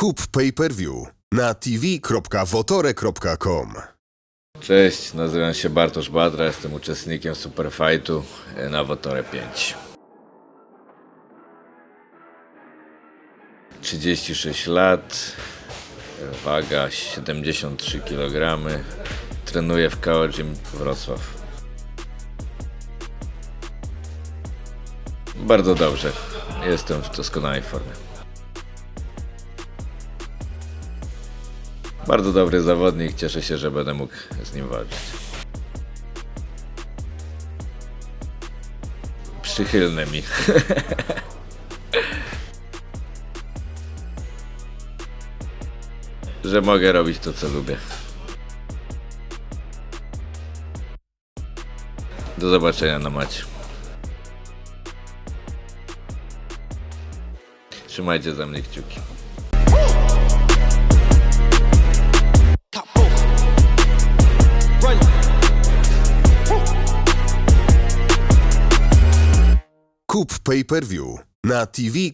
Kup pay-per-view na tv.wotore.com. Cześć, nazywam się Bartosz Badra, jestem uczestnikiem Superfightu na Wotore 5. 36 lat, waga 73 kg, trenuję w KO Gym Wrocław. Bardzo dobrze, jestem w doskonałej formie. Bardzo dobry zawodnik, cieszę się, że będę mógł z nim walczyć. Przychylny mi. że mogę robić to, co lubię. Do zobaczenia na macie. Trzymajcie za mnie kciuki. Kup pay-per-view na tv.wotore.com.